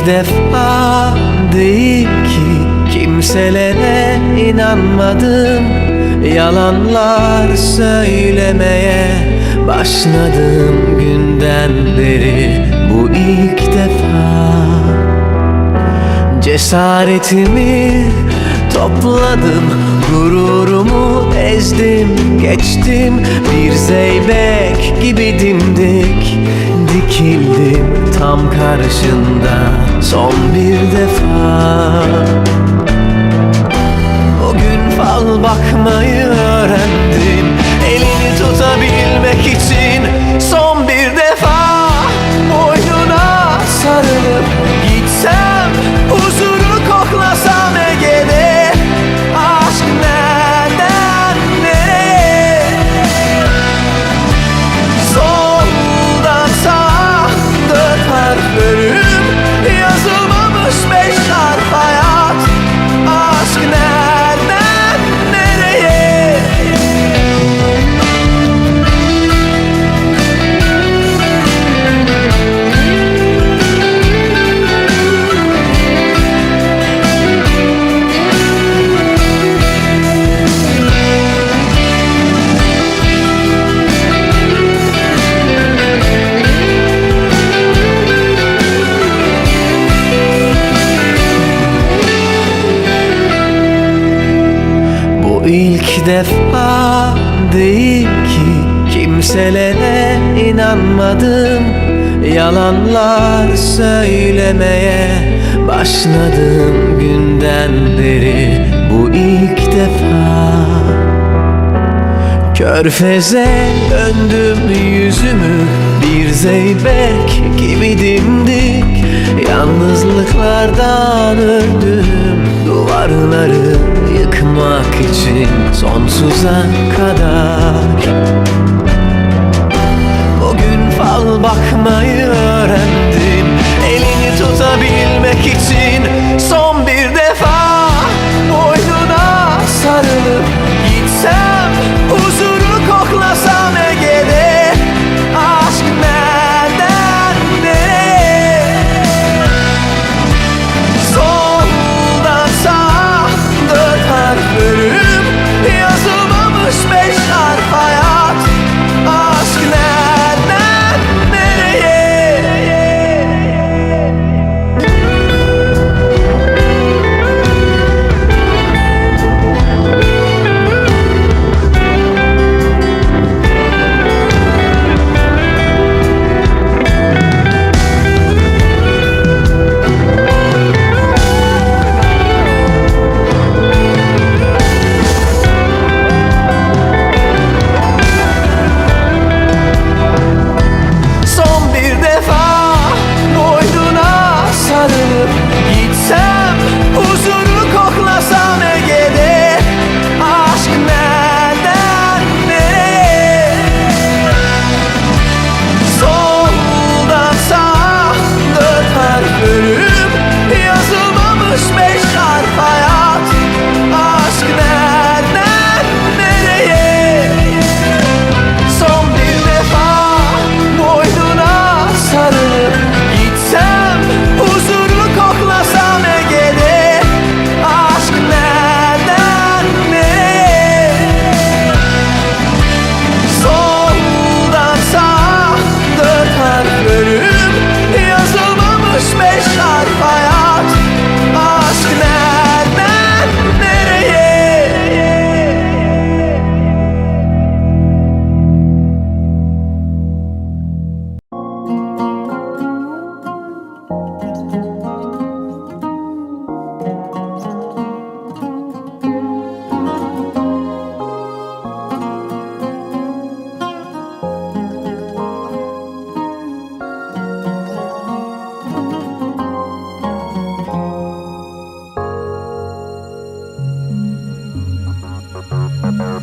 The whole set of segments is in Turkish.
ilk defa değil ki kimselere inanmadım. Yalanlar söylemeye başladığım günden beri bu ilk defa. Cesaretimi topladım Gururumu ezdim geçtim. Bir zeybek gibi dimdik Dikildim tam karşında. Son bir defa ilk defa değil ki kimselere inanmadım. Yalanlar söylemeye başladığım günden beri. Bu ilk defa Körfeze döndüm yüzümü. Bir zeybek gibi dimdik Yalnızlıklardan öldüm duvarları yıkmak için sonsuza kadar. O gün fal bakmayı öğrendim. Elini tutabilmek için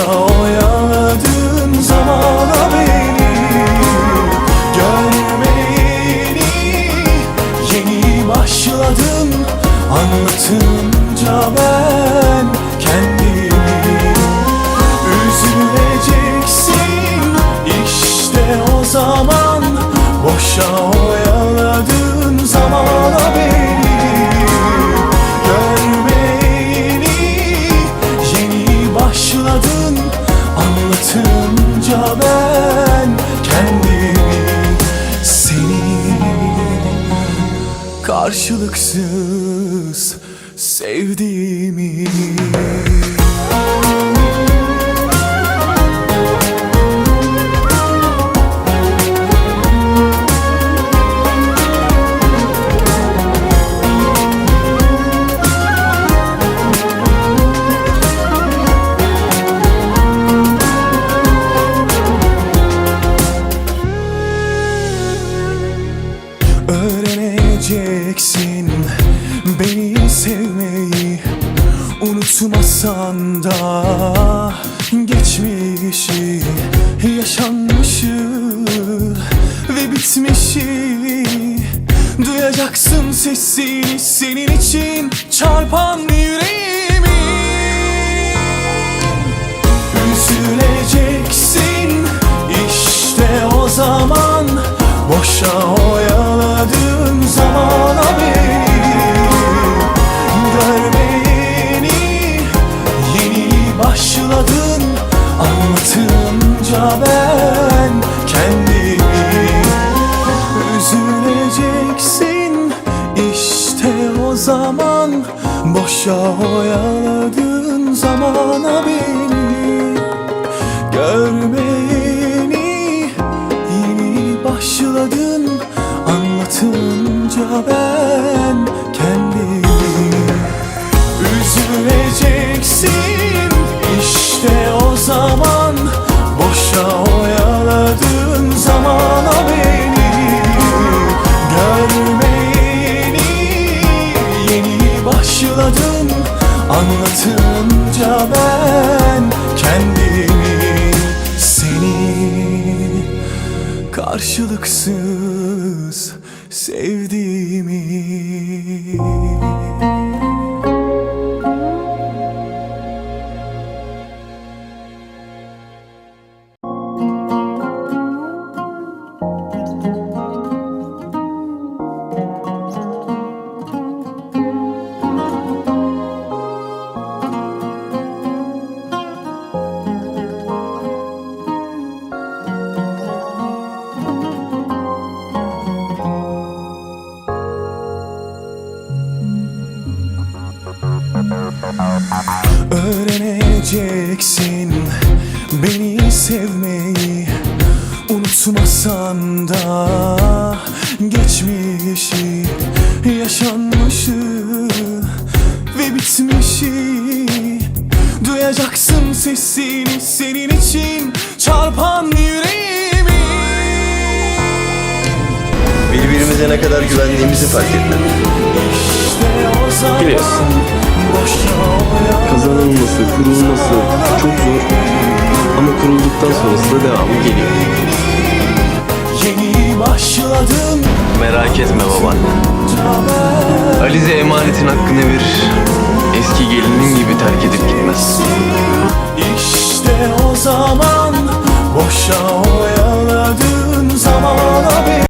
da oyaladığın zaman sevdiğimi Duyacaksın sesini senin için çarpan yüreğimi Üzüleceksin Boşa oyaladığın zamana beni Görmeyeni yeni başladın. Anlatınca ben kendimi Üzüleceksin karşılıksız sevdiğimi Öğreneceksin beni sevmeyi Unutmasan da geçmişi Yaşanmışı ve bitmişi Duyacaksın sesini senin için çarpan yüreğimi Birbirimize ne kadar güvendiğimizi fark etmem. İşte Biliyorsun. Kazanılması, kurulması çok zor ama kurulduktan sonrası da devamı geliyor. Yeni başladın Merak etme babaanne. Alize emanetin hakkını verir. Eski gelinin gibi terk edip gitmez. İşte o zaman boşa oyaladığın zamana